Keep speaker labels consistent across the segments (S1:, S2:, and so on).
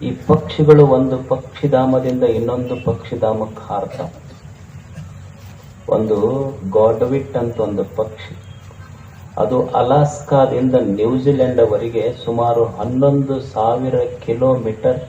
S1: ಈ ಪಕ್ಷಿಗಳು ಒಂದು ಪಕ್ಷಿಧಾಮದಿಂದ ಇನ್ನೊಂದು ಪಕ್ಷಿಧಾಮಕ್ಕೆ ಹಾರ್ತಾವ ಒಂದು ಗಾಡ್ವಿಟ್ ಅಂತ ಒಂದು ಪಕ್ಷಿ. ಅದು ಅಲಾಸ್ಕಾದಿಂದ ನ್ಯೂಜಿಲೆಂಡ್ ಅವರಿಗೆ ಸುಮಾರು ಹನ್ನೊಂದು ಸಾವಿರ ಕಿಲೋಮೀಟರ್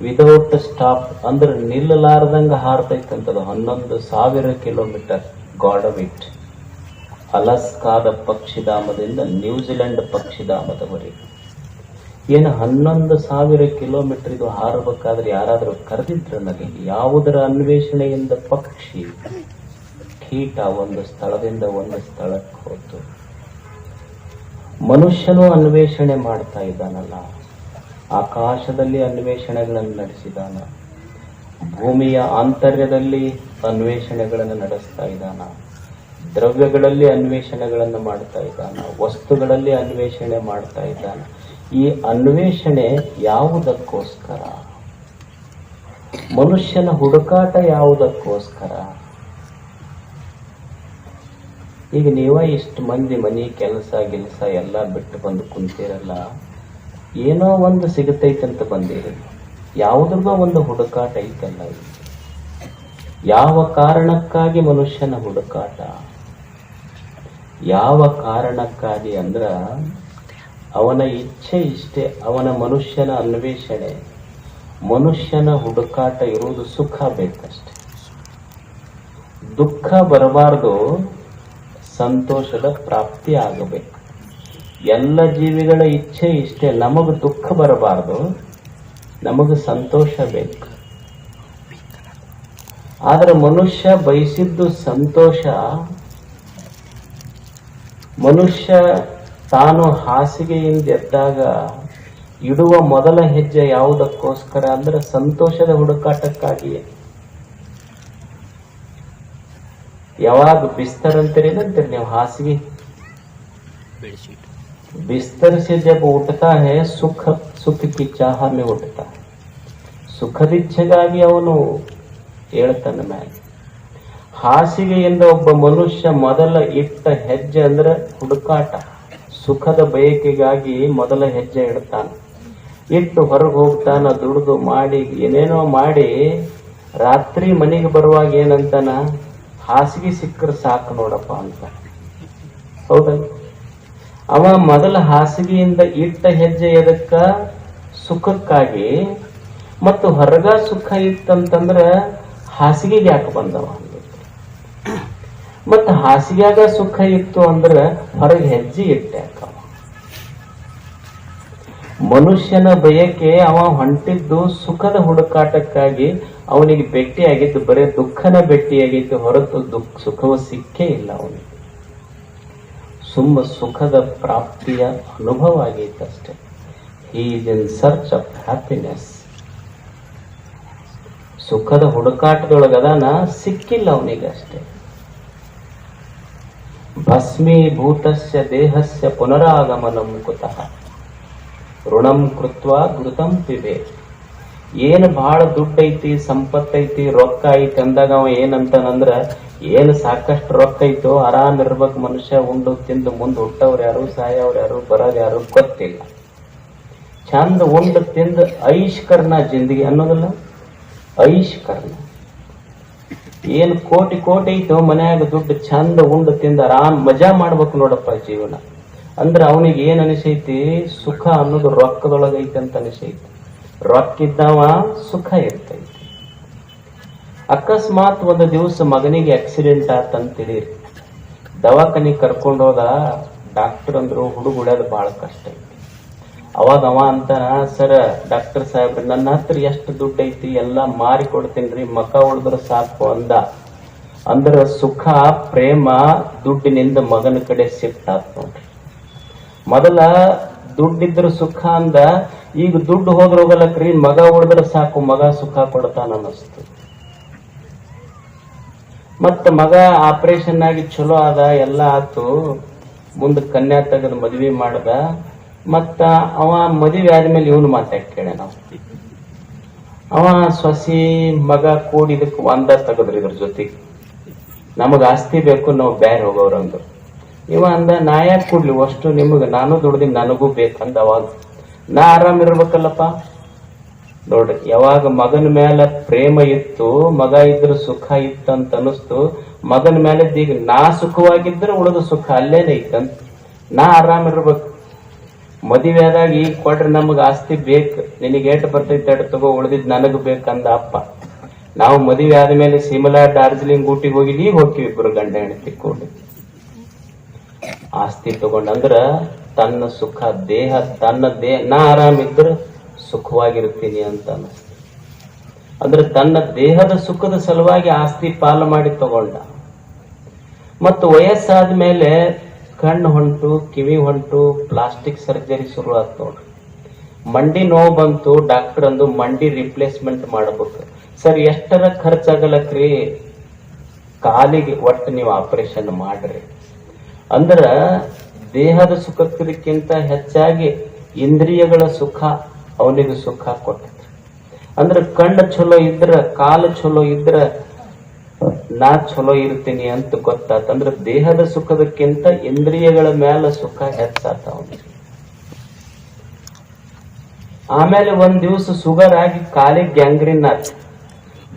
S1: ವಿದೌಟ್ ಸ್ಟಾಪ್ ಅಂದ್ರೆ ನಿಲ್ಲಲಾರದಂಗ ಹಾರ್ತೈತಂತದು. ಹನ್ನೊಂದು ಸಾವಿರ ಕಿಲೋಮೀಟರ್ ಗಾಡವಿಟ್. ಅಲಾಸ್ಕಾದ ಪಕ್ಷಿಧಾಮದಿಂದ ನ್ಯೂಜಿಲೆಂಡ್ ಪಕ್ಷಿಧಾಮದವರೆಗೆ. ಏನು ಹನ್ನೊಂದು ಸಾವಿರ ಕಿಲೋಮೀಟರ್ ಇದು ಹಾರಬೇಕಾದ್ರೆ ಯಾರಾದರೂ ಕರೆದಿದ್ರೆ ನನಗೆ ಯಾವುದರ ಅನ್ವೇಷಣೆಯಿಂದ ಪಕ್ಷಿ ಕೀಟ ಒಂದು ಸ್ಥಳದಿಂದ ಒಂದು ಸ್ಥಳಕ್ಕೆ ಹೋತು. ಮನುಷ್ಯನು ಅನ್ವೇಷಣೆ ಮಾಡ್ತಾ ಇದ್ದಾನಲ್ಲ, ಆಕಾಶದಲ್ಲಿ ಅನ್ವೇಷಣೆಗಳನ್ನು ನಡೆಸಿದಾನ, ಭೂಮಿಯ ಆಂತರ್ಯದಲ್ಲಿ ಅನ್ವೇಷಣೆಗಳನ್ನು ನಡೆಸ್ತಾ ಇದ್ದಾನ, ದ್ರವ್ಯಗಳಲ್ಲಿ ಅನ್ವೇಷಣೆಗಳನ್ನು ಮಾಡ್ತಾ ಇದ್ದಾನ, ವಸ್ತುಗಳಲ್ಲಿ ಅನ್ವೇಷಣೆ ಮಾಡ್ತಾ ಇದ್ದಾನ. ಈ ಅನ್ವೇಷಣೆ ಯಾವುದಕ್ಕೋಸ್ಕರ? ಮನುಷ್ಯನ ಹುಡುಕಾಟ ಯಾವುದಕ್ಕೋಸ್ಕರ? ಈಗ ನೀವ ಇಷ್ಟು ಮಂದಿ ಮನಿ ಕೆಲಸ ಗಿಲ್ಸ ಎಲ್ಲ ಬಿಟ್ಟು ಬಂದು ಕುಂತಿರಲ್ಲ, ಏನೋ ಒಂದು ಸಿಗತೈತೆ ಅಂತ ಬಂದಿರಿ. ಯಾವುದ್ರಿಗೋ ಒಂದು ಹುಡುಕಾಟ ಐತಲ್ಲ ಯಾವ ಕಾರಣಕ್ಕಾಗಿ ಮನುಷ್ಯನ ಹುಡುಕಾಟ? ಯಾವ ಕಾರಣಕ್ಕಾಗಿ ಅಂದ್ರ ಅವನ ಇಚ್ಛೆ ಇಷ್ಟೇ, ಅವನ ಮನುಷ್ಯನ ಅನ್ವೇಷಣೆ ಮನುಷ್ಯನ ಹುಡುಕಾಟ ಇರುವುದು ಸುಖ ಬೇಕಷ್ಟೆ. ದುಃಖ ಬರಬಾರದು, ಸಂತೋಷದ ಪ್ರಾಪ್ತಿ ಆಗಬೇಕು. ಎಲ್ಲ ಜೀವಿಗಳ ಇಚ್ಛೆ ಇಷ್ಟೇ, ನಮಗ ದುಃಖ ಬರಬಾರದು, ನಮಗ ಸಂತೋಷ ಬೇಕು. ಆದ್ರೆ ಮನುಷ್ಯ ಬಯಸಿದ್ದು ಸಂತೋಷ, ಮನುಷ್ಯ ತಾನು ಹಾಸಿಗೆಯಿಂದ ಎದ್ದಾಗ ಇಡುವ ಮೊದಲ ಹೆಜ್ಜೆ ಯಾವುದಕ್ಕೋಸ್ಕರ ಅಂದ್ರೆ ಸಂತೋಷದ ಹುಡುಕಾಟಕ್ಕಾಗಿಯೇ ಯಾವಾಗ ಬಿಸ್ತರಂತೀರಿ ಏನಂತೀರಿ ನೀವು ಹಾಸಿಗೆ
S2: बेडशीट
S1: बिस्तर से जब उठता है ಸುಖ ಸುಖ की चाह में उठता है ಸುಖದ ಇಚ್ಛೆಗಾಗಿ ಅವನು ಹೇಳ್ತಾನೆ ಮೇಲೆ ಹಾಸಿಗೆಯಿಂದ ಒಬ್ಬ ಮನುಷ್ಯ ಮೊದಲ ಇಟ್ಟ ಹೆಜ್ಜೆ ಅಂದ್ರೆ ಹುಡುಕಾಟ ಸುಖದ ಬಯಕೆಗಾಗಿ ಮೊದಲ ಹೆಜ್ಜೆ ಇಡ್ತಾನೆ. ಇಟ್ಟು ಹೊರಗೆ ಹೋಗ್ತಾನ, ದುಡಿದು ಮಾಡಿ, ಏನೇನೋ ಮಾಡಿ, ರಾತ್ರಿ ಮನೆಗೆ ಬರುವಾಗ ಏನಂತಾನ, ಹಾಸಿಗೆ ಸಿಕ್ಕರೆ ಸಾಕು ನೋಡಪ್ಪ ಅಂತ. ಹೌದಲ್ಲ ಅವ ಮೊದಲ ಹಾಸಿಗೆಯಿಂದ ಇಟ್ಟ ಹೆಜ್ಜೆ ಎದಕ್ಕ? ಸುಖಕ್ಕಾಗಿ. ಮತ್ತು ಹೊರಗ ಸುಖ ಇತ್ತಂತಂದ್ರ ಹಾಸಿಗೆಗೆ ಯಾಕೆ ಬಂದವ? ಮತ್ತ ಹಾಸಿಗ್ಯಾಗ ಸುಖ ಇತ್ತು ಅಂದ್ರ ಹೊರಗೆ ಹೆಜ್ಜೆ ಇಟ್ಟೆ. ಮನುಷ್ಯನ ಬಯಕೆ ಅವ ಹೊಂಟಿದ್ದು ಸುಖದ ಹುಡುಕಾಟಕ್ಕಾಗಿ ಅವನಿಗೆ ಭೇಟಿಯಾಗಿದ್ದು ಬರೇ ದುಃಖನ ಭೇಟಿಯಾಗಿದ್ದು ಹೊರತು ದುಃಖ, ಸುಖವ ಸಿಕ್ಕೇ ಇಲ್ಲ ಅವನಿಗೆ. ಸುಮ್ಮ ಸುಖದ ಪ್ರಾಪ್ತಿಯ ಅನುಭವ ಆಗೈತಷ್ಟೆ he is in search of happiness ಸುಖದ ಹುಡುಕಾಟದೊಳಗದಾನ ಸಿಕ್ಕಿಲ್ಲ ಅವನಿಗೆ ಅಷ್ಟೇ. ಭಸ್ಮೀಭೂತಸ್ಯ ದೇಹಸ್ಯ ಪುನರಾಗಮನಂ ಕುತಃ ಋಣಂ ಕೃತ್ವ ಘೃತಂ ಪಿಬೆ ಏನು ಬಹಳ ದುಡ್ಡೈತಿ ಸಂಪತ್ತೈತಿ ರೊಕ್ಕ ಐತಿ ಅಂದಾಗ ಅವ ಏನಂತಾನಂದ್ರ, ಏನು ಸಾಕಷ್ಟು ರೊಕ್ಕ ಐತೋ ಆರಾಮ್ ಇರ್ಬೇಕು ಮನುಷ್ಯ ಉಂಡು ತಿಂದು ಮುಂದೆ ಹುಟ್ಟವ್ರು ಯಾರು, ಸಾಯವ್ರು ಯಾರು ಬರೋರು ಯಾರು ಗೊತ್ತಿಲ್ಲ. ಚಂದ ಉಂಡು ತಿಂದು ಐಶ್ಕರ್ನ ಜಿಂದಗಿ ಅನ್ನೋದಿಲ್ಲ? ಐಶ್ಕರ್ನ ಏನ್ ಕೋಟಿ ಕೋಟಿ ಐತೋ ಮನ್ಯಾಗ ದುಡ್ಡು ಚಂದ ಉಂಡು ತಿಂದ ಆರಾಮ್ ಮಜಾ ಮಾಡ್ಬೇಕು ನೋಡಪ್ಪ ಜೀವನ. ಅಂದ್ರ ಅವನಿಗೆ ಏನ್ ಅನಿಸೈತಿ? ಸುಖ ಅನ್ನೋದು ರೊಕ್ಕದೊಳಗೈತಿ ಅಂತ ಅನಿಸೈತಿ. ರೊಕ್ಕ ಇದ್ದಾವ ಸುಖ ಇರ್ತೈತಿ. ಅಕಸ್ಮಾತ್ ಒಂದು ದಿವಸ ಮಗನಿಗೆ ಆಕ್ಸಿಡೆಂಟ್ ಆತಂತ ತಿಳಿರಿ ದವಾಖಾನಿಗೆ ಕರ್ಕೊಂಡೋದ ಡಾಕ್ಟರ್ ಅಂದ್ರು ಹುಡುಗ ಬಹಳ ಕಷ್ಟ ಐತಿ. ಅವಾಗ ಅವ ಅಂತಾನ ಸರ್ ಡಾಕ್ಟರ್ ಸಾಹೇಬ್ ನನ್ನ ಹತ್ರ ಎಷ್ಟು ದುಡ್ಡು ಐತಿ ಎಲ್ಲಾ ಮಾರಿ ಕೊಡ್ತೀನಿ ಮಕ ಉಳಿದ್ರ ಸಾಕು ಅಂದ. ಅಂದ್ರ ಸುಖ, ಪ್ರೇಮ, ದುಡ್ಡಿನಿಂದ ಮಗನ ಕಡೆ ಶಿಫ್ಟ್ ಆತ್ ನೋಡ್ರಿ. ಮೊದಲ ದುಡ್ಡಿದ್ರ ಸುಖ ಅಂದ, ಈಗ ದುಡ್ಡು ಹೋದ್ರ ಹೋಗಲಕ್ರಿ, ಮಗ ಉಳಿದ್ರ ಸಾಕು, ಮಗ ಸುಖ ಕೊಡ್ತಾನ ಅನ್ನಿಸ್ತು. ಮತ್ತ ಮಗ ಆಪರೇಷನ್ ಆಗಿ ಚಲೋ ಆದ, ಎಲ್ಲ ಆತು. ಮುಂದ ಕನ್ಯಾ ತೆಗೆದು ಮದ್ವಿ ಮಾಡ್ದ ಮತ್ತ ಅವ ಮದುವೆ ಆದ್ಮೇಲೆ ಇವನು ಮಾತಾಡ್ ಕೇಳ ನಾವು ಅವ ಸೊಸಿ, ಮಗ ಕೂಡಿ ಇದಕ್ಕೆ ಒಂದ ತಗದ್ರು ಇದ್ರ ಜೊತೆಗೆ ನಮಗ ಆಸ್ತಿ ಬೇಕು, ನಾವು ಬ್ಯಾರೆ ಹೋಗೋರಂದ್ರು ಇವ ಅಂದ, ನಾ ಯಾಕೆ ಕೊಡ್ಲಿ ಅಷ್ಟು ನಿಮಗ ನಾನು ದುಡ್ದಿನ ನನಗೂ ಬೇಕಂದ ಅವಾಗ. ನಾ ಆರಾಮ್ ಇರ್ಬೇಕಲ್ಲಪ್ಪ. ನೋಡ್ರಿ, ಯಾವಾಗ ಮಗನ ಮೇಲೆ ಪ್ರೇಮ ಇತ್ತು, ಮಗ ಇದ್ರ ಸುಖ ಇತ್ತು ಅಂತ ಅನಿಸ್ತು ಮಗನ ಮೇಲೆ ಈಗ ನಾ ಸುಖವಾಗಿದ್ರೆ ಉಳಿದ ಸುಖ ಅಲ್ಲೇನೆ ಇತ್ತಂತ ನಾ ಆರಾಮ್ ಇರ್ಬೇಕು. ಮದುವೆ ಆದಾಗ ಈಗ ಕೊಟ್ರೆ ನಮಗ ಆಸ್ತಿ ಬೇಕು. ನಿನಗೆ ಏಟ್ ಬರ್ತೈತೆ ತಗೋ, ಉಳಿದಿದ್ ನನಗ್ ಬೇಕಂದ ಅಪ್ಪ. ನಾವು ಮದುವೆ ಆದ್ಮೇಲೆ ಸಿಮಲಾ ಡಾರ್ಜಿಲಿಂಗ್ ಊಟಿಗೆ ಹೋಗಿ ಈಗ ಹೋಗ್ತೀವಿ ಇಬ್ರು ಗಂಡ ಹೆಂಡತಿ ಕೂಡಿ. ಆಸ್ತಿ ತಗೊಂಡಂದ್ರ ತನ್ನ ಸುಖ, ದೇಹ, ತನ್ನ ದೇಹ ನಾ ಆರಾಮಿದ್ರ ಸುಖವಾಗಿರ್ತೀನಿ ಅಂತ ಅನಿಸ್ತು. ಅಂದ್ರೆ ತನ್ನ ದೇಹದ ಸುಖದ ಸಲುವಾಗಿ ಆಸ್ತಿ ಪಾಲು ಮಾಡಿ ತಗೊಂಡ. ಮತ್ತು ವಯಸ್ಸಾದ ಮೇಲೆ ಕಣ್ಣು ಹೊಂಟು, ಕಿವಿ ಹೊಂಟು ಪ್ಲಾಸ್ಟಿಕ್ ಸರ್ಜರಿ ಶುರು ನೋಡ್ರಿ. ಮಂಡಿ ನೋವು ಬಂತು ಡಾಕ್ಟರ್ ಅಂದು ಮಂಡಿ ರಿಪ್ಲೇಸ್ಮೆಂಟ್ ಮಾಡ್ಬೇಕು. ಸರ್, ಎಷ್ಟರ ಖರ್ಚಾಗಲಕ್ರಿ ಕಾಲಿಗೆ ಒಟ್ಟು ನೀವು ಆಪರೇಷನ್ ಮಾಡ್ರಿ. ಅಂದ್ರ ದೇಹದ ಸುಖಕ್ಕಿಂತ ಹೆಚ್ಚಾಗಿ ಇಂದ್ರಿಯಗಳ ಸುಖ ಅವನಿಗೆ ಸುಖ ಕೊಟ್ಟ ಅಂದ್ರೆ ಕಣ್ಣು ಚಲೋ ಇದ್ರ, ಕಾಲು ಚಲೋ ಇದ್ರ ನಾ ಚಲೋ ಇರ್ತೀನಿ ಅಂತ ಗೊತ್ತಾತ ಅಂದ್ರ ದೇಹದ ಸುಖದಕ್ಕಿಂತ ಇಂದ್ರಿಯಗಳ ಮ್ಯಾಲ ಸುಖ ಹೆಚ್ಚಾತ ಅವನಿಗೆ. ಆಮೇಲೆ ಒಂದ್ ದಿವಸ ಶುಗರ್ ಆಗಿ ಕಾಲಿಗೆ ಗ್ಯಾಂಗ್ರೀನ್ ಆತ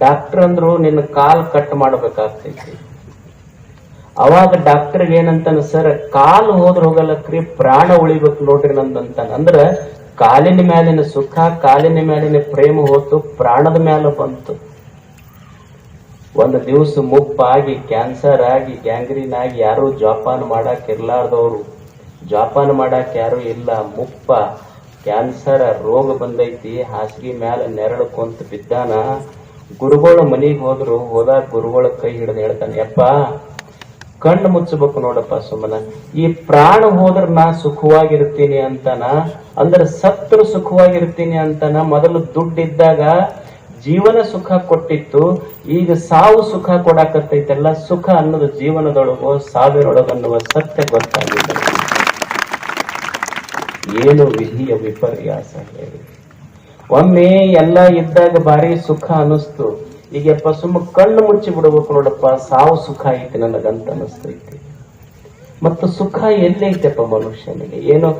S1: ಡಾಕ್ಟರ್ ಅಂದ್ರು, ನಿನ್ನ ಕಾಲ್ ಕಟ್ ಮಾಡ್ಬೇಕಾಗ್ತೈತಿ. ಅವಾಗ ಡಾಕ್ಟರ್ ಏನಂತಾನ, ಸರ್, ಕಾಲ್ ಹೋದ್ರ ಹೋಗಲ್ಲಕ್ರಿ ಪ್ರಾಣ ಉಳಿಬೇಕು ನೋಡ್ರಿ ನಂದಂತಾನ. ಅಂದ್ರ ಕಾಲಿನ ಮೇಲಿನ ಸುಖ, ಕಾಲಿನ ಮೇಲಿನ ಪ್ರೇಮ ಹೋತು, ಪ್ರಾಣದ ಮೇಲೆ ಬಂತು. ಒಂದು ದಿವಸ ಮುಪ್ಪಾಗಿ ಕ್ಯಾನ್ಸರ್ ಆಗಿ ಗ್ಯಾಂಗ್ರೀನ್ ಆಗಿ ಯಾರು ಜೋಪಾನ ಮಾಡಕ್ ಇರ್ಲಾರ್ದವ್ರು. ಜೋಪಾನ ಮಾಡಕ್ ಯಾರು ಇಲ್ಲ. ಮುಪ್ಪ ಕ್ಯಾನ್ಸರ್ ರೋಗ ಬಂದೈತಿ. ಹಾಸಿಗೆ ಮ್ಯಾಲ ನೆರಳು ಕುಂತ ಬಿದ್ದಾನ. ಗುರುಗಳ ಮನೆಗೆ ಹೋದ್ರು, ಹೋದಾಗ ಗುರುಗಳ ಕೈ ಹಿಡಿದು ಹೇಳ್ತಾನೆ, ಯಪ್ಪ ಕಣ್ಣು ಮುಚ್ಚಬೇಕು ನೋಡಪ್ಪ ಸುಮ್ಮನ. ಈ ಪ್ರಾಣ ಹೋದ್ರ ನಾ ಸುಖವಾಗಿರ್ತೀನಿ ಅಂತಾನ? ಅಂದ್ರೆ ಸತ್ರು ಸುಖವಾಗಿರ್ತೀನಿ ಅಂತಾನ? ಮೊದಲು ದುಡ್ಡಿದ್ದಾಗ ಜೀವನ ಸುಖ ಕೊಟ್ಟಿತ್ತು, ಈಗ ಸಾವು ಸುಖ ಕೊಡಾಕತ್ತೈತೆಲ್ಲ, ಸುಖ ಅನ್ನೋದು ಜೀವನದೊಳಗೋ ಸಾವಿರೊಳಗ ಅನ್ನುವ ಸತ್ಯ ಗೊತ್ತಾಗಿದೆ. ಏನು ವಿಧಿಯ ವಿಪರ್ಯಾಸ ಹೇಳಿ. ಒಮ್ಮೆ ಎಲ್ಲ ಇದ್ದಾಗ ಭಾರಿ ಸುಖ ಅನಿಸ್ತು ಈಗಪ್ಪ ಸುಮ್ಮ ಕಣ್ಣು ಮುಚ್ಚಿ ಬಿಡಬೇಕು ನೋಡಪ್ಪ, ಸಾವು ಸುಖ ಐತಿ ನನಗಂತ ಅನಿಸ್ತೈತಿ ಮತ್ತು ಸುಖ ಎಲ್ಲೈತೆಪ್ಪ ಮನುಷ್ಯನಿಗೆ? ಏನು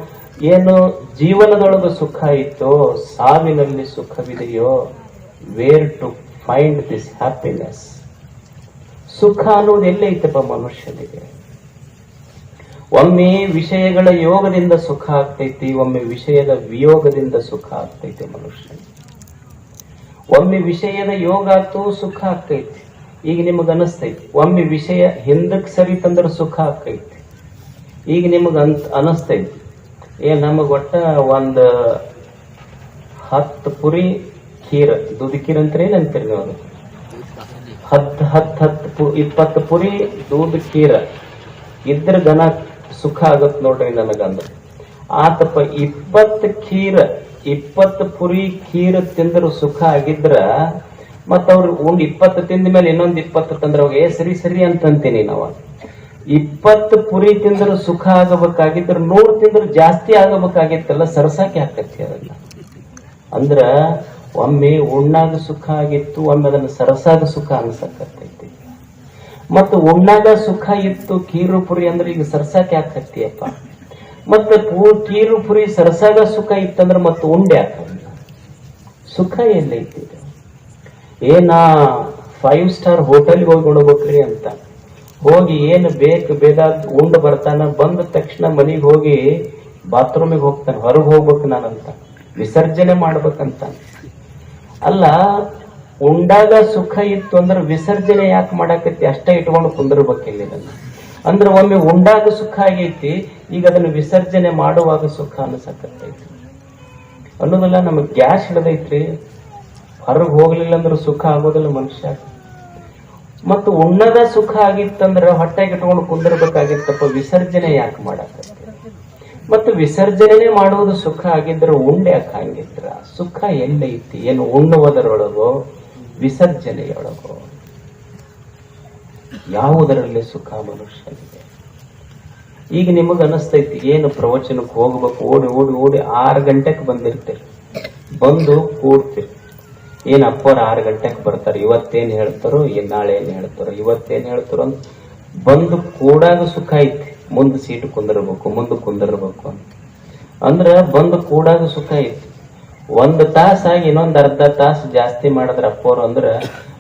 S1: ಏನು ಜೀವನದೊಳಗೆ ಸುಖ ಇತ್ತೋ, ಸಾವಿನಲ್ಲಿ ಸುಖವಿದೆಯೋ where to find this happiness ಸುಖ ಅನ್ನೋದು ಎಲ್ಲೈತಪ್ಪ ಮನುಷ್ಯನಿಗೆ? ಒಮ್ಮೆ ವಿಷಯಗಳ ಯೋಗದಿಂದ ಸುಖ ಆಗ್ತೈತಿ, ಒಮ್ಮೆ ವಿಷಯದ ವಿಯೋಗದಿಂದ ಸುಖ ಆಗ್ತೈತಿ ಮನುಷ್ಯನಿಗೆ. ಒಮ್ಮೆ ವಿಷಯದ ಯೋಗ ಆತು ಸುಖ ಆಗ್ತೈತಿ. ಈಗ ನಿಮಗ ಅನಸ್ತೈತಿ, ಒಮ್ಮೆ ವಿಷಯ ಹಿಂದಕ್ ಸರಿತಂದ್ರ ಸುಖ ಆಗ್ತೈತಿ. ಈಗ ನಿಮಗ ಅಂತ ಅನಸ್ತೈತಿ, ಏ ನಮಗ ಒಟ್ಟ ಒಂದ್ ಹತ್ತು ಪುರಿ ಖೀರ್ ದುಧಿಕೀರ್ ಖೀರ್ ಏನ್ ಅಂತೀರಿ ನೀವು ಅದು? ಹತ್ ಹತ್ ಹತ್ ಪು- ಇಪ್ಪತ್ತು ಪುರಿ ದೂದ್ ಖೀರ. ಇದ್ರ ಗನ ಸುಖ ಆಗತ್ ನೋಡ್ರಿ ನನಗಂದ್ರ. ಆತಪ್ಪ, ಇಪ್ಪತ್ತು ಖೀರ, ಇಪ್ಪತ್ತು ಪುರಿ ಖೀರ ತಿಂದ್ರು ಸುಖ ಆಗಿದ್ರ, ಮತ್ತ ಅವ್ರು ಉಂಡ್ ಇಪ್ಪತ್ತು ತಿಂದ ಮೇಲೆ ಇನ್ನೊಂದ್ ಇಪ್ಪತ್ತು ತಂದ್ರೆ ಅವಾಗ, ಏ, ಸರಿ ಸರಿ ಅಂತಂತೀನಿ ನಾವ. ಇಪ್ಪತ್ತು ಪುರಿ ತಿಂದ್ರು ಸುಖ ಆಗಬೇಕಾಗಿದ್ರ, ನೂರು ತಿಂದ್ರು ಜಾಸ್ತಿ ಆಗಬೇಕಾಗಿತ್ತಲ್ಲ, ಸರಸಾಕಿ ಹಾಕತ್ತಿ ಅದನ್ನ ಅಂದ್ರ ಒಮ್ಮೆ ಉಣ್ಣಾಗ ಸುಖ ಆಗಿತ್ತು, ಒಮ್ಮೆ ಅದನ್ನು ಸರಸಾಗ ಸುಖ ಅನ್ಸಕತ್ತೈತಿ. ಮತ್ತು ಉಣ್ಣಾಗ ಸುಖ ಇತ್ತು, ಕೀರು ಪುರಿ ಅಂದ್ರೆ ಈಗ ಸರಸಾಕ್ ಯಾಕೆ ಹತ್ತಿಯಪ್ಪ? ಮತ್ತೆ ಕೀರು ಪುರಿ ಸರಸಾಗ ಸುಖ ಇತ್ತಂದ್ರೆ ಮತ್ತೆ ಉಂಡೆ ಯಾಕ ಸುಖ ಎಲ್ಲೈತಿ ಏನ ಫೈವ್ ಸ್ಟಾರ್ ಹೋಟೆಲ್ಗೆ ಹೋಗಿ ನೋಡ್ಬೇಕ್ರಿ ಅಂತ. ಹೋಗಿ ಏನು ಬೇಕು, ಬೇಗ ಉಂಡು ಬರ್ತಾನ, ಬಂದ ತಕ್ಷಣ ಮನೆಗೆ ಹೋಗಿ ಬಾತ್ರೂಮಿಗೆ ಹೋಗ್ತಾನೆ, ಹೊರಗೆ ಹೋಗ್ಬೇಕು ನಾನಂತ. ವಿಸರ್ಜನೆ ಮಾಡ್ಬೇಕಂತ. ಅಲ್ಲ, ಉಂಡಾಗ ಸುಖ ಇತ್ತು ಅಂದ್ರೆ ವಿಸರ್ಜನೆ ಯಾಕೆ ಮಾಡಾಕತ್ತಿ? ಅಷ್ಟೇ ಇಟ್ಕೊಂಡು ಕುಂದಿರ್ಬೇಕಿಲ್ಲ ಇದನ್ನ ಅಂದ್ರೆ ಒಮ್ಮೆ ಉಂಡಾಗ ಸುಖ ಆಗೈತಿ, ಈಗ ಅದನ್ನ ವಿಸರ್ಜನೆ ಮಾಡುವಾಗ ಸುಖ ಅನ್ಸಕತ್ತೈತಿ. ಅನ್ನೋದಲ್ಲ ನಮಗ್ ಗ್ಯಾಸ್ ಹಿಡ್ದೈತ್ರಿ. ಹೊರಗೆ ಹೋಗ್ಲಿಲ್ಲ ಅಂದ್ರೆ ಸುಖ ಆಗೋದಿಲ್ಲ ಮನುಷ್ಯ. ಮತ್ತು ಉಣ್ಣದ ಸುಖ ಆಗಿತ್ತಂದ್ರೆ ಹೊಟ್ಟೆಗೆ ಇಟ್ಕೊಂಡು ಕುಂದಿರ್ಬೇಕಾಗಿತ್ತಪ್ಪ, ವಿಸರ್ಜನೆ ಯಾಕೆ ಮಾಡಾಕತ್ತಿ? ಮತ್ತು ವಿಸರ್ಜನೆ ಮಾಡುವುದು ಸುಖ ಆಗಿದ್ರೆ ಉಂಡೆ ಯಾಕೆ ಹಂಗಿದ್ರ ಸುಖ ಎಲ್ಲೈತಿ? ಏನು ಉಣ್ಣುವುದರೊಳಗೋ, ವಿಸರ್ಜನೆಯೊಳಗೋ. ಯಾವುದರಲ್ಲಿ ಸುಖ ಮನುಷ್ಯನಿಗೆ? ಈಗ ನಿಮಗ ಅನಸ್ತೈತಿ, ಏನು ಪ್ರವಚನಕ್ಕೆ ಹೋಗ್ಬೇಕು, ಓಡಿ ಓಡಿ ಓಡಿ ಆರು ಗಂಟೆಗೆ ಬಂದಿರ್ತೀರಿ. ಬಂದು ಕೂಡ್ತೀರಿ. ಏನು ಅಪ್ಪರು ಆರು ಗಂಟೆಗೆ ಬರ್ತಾರೆ, ಇವತ್ತೇನ್ ಹೇಳ್ತಾರೋ ಏನ್ ನಾಳೆ ಏನು ಹೇಳ್ತಾರೋ, ಇವತ್ತೇನ್ ಹೇಳ್ತಾರೋ ಅಂತ ಬಂದು ಕೂಡಾಗ ಸುಖ ಐತಿ. ಮುಂದೆ ಸೀಟ್ ಕುಂದಿರ್ಬೇಕು, ಮುಂದೆ ಕುಂದಿರ್ಬೇಕು ಅಂತ. ಅಂದ್ರ ಬಂದು ಕೂಡಾಗ ಸುಖ ಐತಿ. ಒಂದ್ ತಾಸಾಗಿ ಇನ್ನೊಂದು ಅರ್ಧ ತಾಸು ಜಾಸ್ತಿ ಮಾಡಿದ್ರ ಅಪ್ಪೋರು ಅಂದ್ರ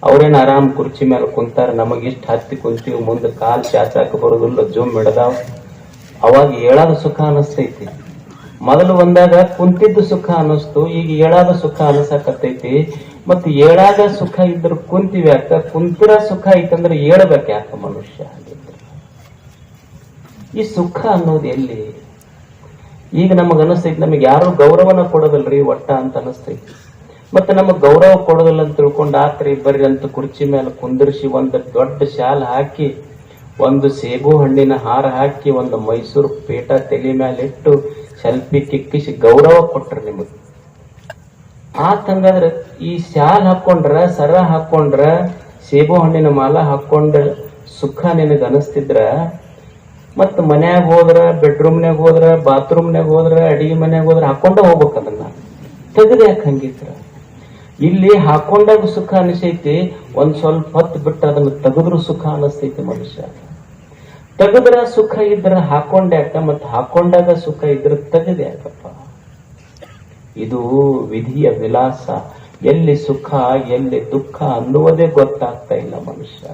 S1: ಅವ್ರೇನ್ ಆರಾಮ್ ಕುರ್ಚಿ ಮೇಲೆ ಕುಂತಾರ, ನಮಗ್ ಇಷ್ಟ ಹತ್ತಿ ಕುಂತೀವಿ, ಮುಂದೆ ಕಾಲ್ ಚಾಚಾಕ ಬರೋದಿಲ್ಲ, ಜೂಮ್ ಹಿಡ್ದಾವ್. ಅವಾಗ ಏಳಾದ ಸುಖ ಅನಸ್ತೈತಿ. ಮೊದಲು ಬಂದಾಗ ಕುಂತಿದ್ದು ಸುಖ ಅನಿಸ್ತು, ಈಗ ಏಳಾದ ಸುಖ ಅನಿಸಕತ್ತೈತಿ. ಮತ್ತೆ ಏಳಾದ ಸುಖ ಇದ್ರ ಕುಂತಿವಿ ಯಾಕ ಕುಂತಿರ ಸುಖ ಐತಂದ್ರೆ ಹೇಳ್ಬೇಕು ಯಾಕ ಮನುಷ್ಯ? ಈ ಸುಖ ಅನ್ನೋದು ಎಲ್ಲಿ? ಈಗ ನಮಗ ಅನಿಸ್ತೈತಿ, ನಮಗೆ ಯಾರು ಗೌರವನ ಕೊಡೋದಲ್ರಿ ಒಟ್ಟ ಅಂತ ಅನಿಸ್ತೈತಿ. ಮತ್ತೆ ನಮಗ್ ಗೌರವ ಕೊಡೋದಿಲ್ಲ ಅಂತ ತಿಳ್ಕೊಂಡು ಆತ್ರಿ, ಬರ್ರಿ ಅಂತ ಕುರ್ಚಿ ಮೇಲೆ ಕುಂದಿರ್ಸಿ ಒಂದು ದೊಡ್ಡ ಶಾಲ್ ಹಾಕಿ, ಒಂದು ಸೇಬು ಹಣ್ಣಿನ ಹಾರ ಹಾಕಿ, ಒಂದು ಮೈಸೂರು ಪೇಟ ತಲೆ ಮೇಲೆ ಇಟ್ಟು ಸೆಲ್ಫಿ ಕಿಕ್ಕಿಸಿ ಗೌರವ ಕೊಟ್ರ ನಿಮಗ್. ಆತಂಗಾದ್ರೆ ಈ ಶಾಲ್ ಹಾಕೊಂಡ್ರ, ಸರ ಹಾಕೊಂಡ್ರ, ಸೇಬು ಹಣ್ಣಿನ ಮಾಲ ಹಾಕೊಂಡ್ರ ಸುಖ ನಿನಗ ಅನಿಸ್ತಿದ್ರ? ಮತ್ತ ಮನ್ಯಾಗ ಹೋದ್ರ ಬೆಡ್ರೂಮ್ನ್ಯಾಗ ಹೋದ್ರ ಬಾತ್ರೂಮ್ನ್ಯಾಗ ಹೋದ್ರ, ಅಡಿಗೆ ಮನ್ಯಾಗ ಹೋದ್ರ ಹಾಕೊಂಡ ಹೋಗ್ಬೇಕ ಅದನ್ನ. ತೆಗದ ಯಾಕೆ ಹಂಗಿದ್ರ? ಇಲ್ಲಿ ಹಾಕೊಂಡಾಗ ಸುಖ ಅನಿಸೈತಿ, ಒಂದ್ ಸ್ವಲ್ಪ ಹೊತ್ತು ಬಿಟ್ಟು ಅದನ್ನ ತೆಗೆದ್ರು ಸುಖ ಅನಿಸ್ತೈತಿ ಮನುಷ್ಯ. ತೆಗದ್ರ ಸುಖ ಇದ್ರ ಹಾಕೊಂಡ್ಯಾಕ, ಮತ್ತೆ ಹಾಕೊಂಡಾಗ ಸುಖ ಇದ್ರ ತೆಗದ ಯಾಕಪ್ಪ ಇದು ವಿಧಿಯ ವಿಲಾಸ. ಎಲ್ಲಿ ಸುಖ, ಎಲ್ಲಿ ದುಃಖ ಅನ್ನುವುದೇ ಗೊತ್ತಾಗ್ತಾ ಇಲ್ಲ ಮನುಷ್ಯ